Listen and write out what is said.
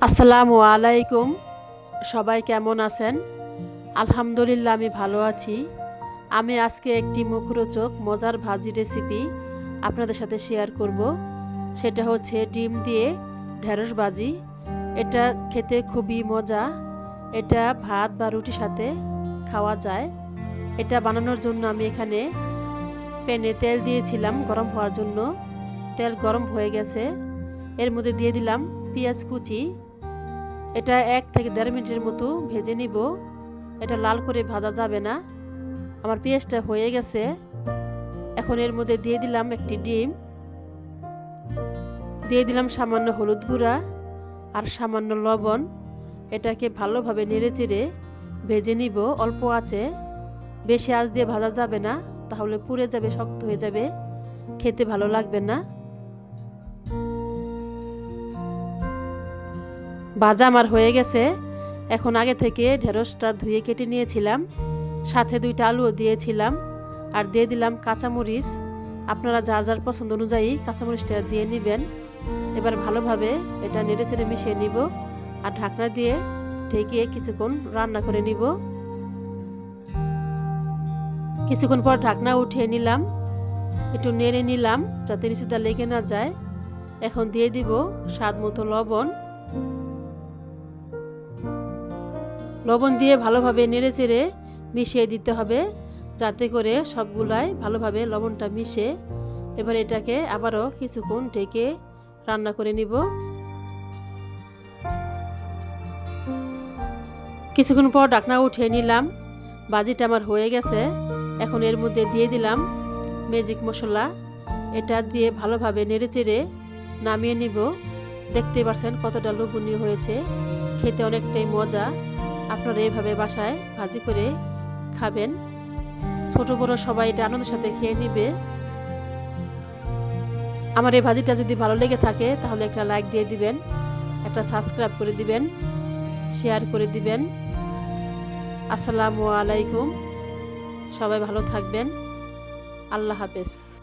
আসসালামু আলাইকুম। সবাই কেমন আছেন? আলহামদুলিল্লাহ, আমি ভালো আছি। আমি আজকে একটি মুখরোচক, মজার ভাজি রেসিপি আপনাদের সাথে শেয়ার করব। সেটা হচ্ছে ডিম দিয়ে ঢেঁড়স ভাজি। এটা খেতে খুবই মজা। এটা ভাত বা রুটির সাথে খাওয়া যায়। এটা বানানোর জন্য আমি এখানে প্যানে তেল দিয়েছিলাম গরম হওয়ার জন্য। তেল গরম হয়ে গেছে। এর মধ্যে দিয়ে দিলাম পেঁয়াজ কুচি। এটা এক থেকে দেড় মিনিটের মতো ভেজে নিব। এটা লাল করে ভাজা যাবে না। আমার পেঁয়াজটা হয়ে গেছে। এখন এর মধ্যে দিয়ে দিলাম একটি ডিম। দিয়ে দিলাম সামান্য হলুদ গুঁড়া আর সামান্য লবণ। এটাকে ভালোভাবে নেড়ে চেড়ে ভেজে নিব অল্প আছে বেশি আঁচ দিয়ে ভাজা যাবে না, তাহলে পুড়ে যাবে, শক্ত হয়ে যাবে। খেতে ভালো লাগবে না। ভাজা আমার হয়ে গেছে। এখন আগে থেকে ঢেঁড়সটা ধুয়ে কেটে নিয়েছিলাম। সাথে দুইটা আলুও দিয়েছিলাম। আর দিয়ে দিলাম কাঁচামরিচ। আপনারা যার যার পছন্দ অনুযায়ী কাঁচামরিচটা দিয়ে নেবেন। এবার ভালোভাবে এটা নেড়ে চেড়ে মিশিয়ে নিব। আর ঢাকনা দিয়ে ঢেকে কিছুক্ষণ রান্না করে নিব। কিছুক্ষণ পর ঢাকনা উঠিয়ে নিলাম। একটু নেড়ে নিলাম যাতে নিচেটা লেগে না যায়। এখন দিয়ে দিব স্বাদ মতো লবণ। লবণ দিয়ে ভালোভাবে নেড়ে চেড়ে মিশিয়ে দিতে হবে, যাতে করে সবগুলাই ভালোভাবে লবণটা মিশে। এবার এটাকে আবারও কিছুক্ষণ ঢেকে রান্না করে নিব। কিছুক্ষণ পর ডাকনা উঠিয়ে নিলাম। বাজিটা আমার হয়ে গেছে। এখন এর মধ্যে দিয়ে দিলাম ম্যাজিক মশলা। এটা দিয়ে ভালোভাবে নেড়ে চেড়ে নামিয়ে নিব। দেখতে পাচ্ছেন কতটা লোভনীয় হয়েছে। খেতে অনেকটাই মজা। আপনারা এইভাবে বাসায় ভাজি করে খাবেন। ছোট বড় সবাই এটা আনন্দের সাথে খেয়ে নিবে। আমার এই ভাজিটা যদি ভালো লেগে থাকে, তাহলে একটা লাইক দিয়ে দিবেন, একটা সাবস্ক্রাইব করে দিবেন শেয়ার করে দিবেন। আসসালামু আলাইকুম। সবাই ভালো থাকবেন। আল্লাহ হাফেজ।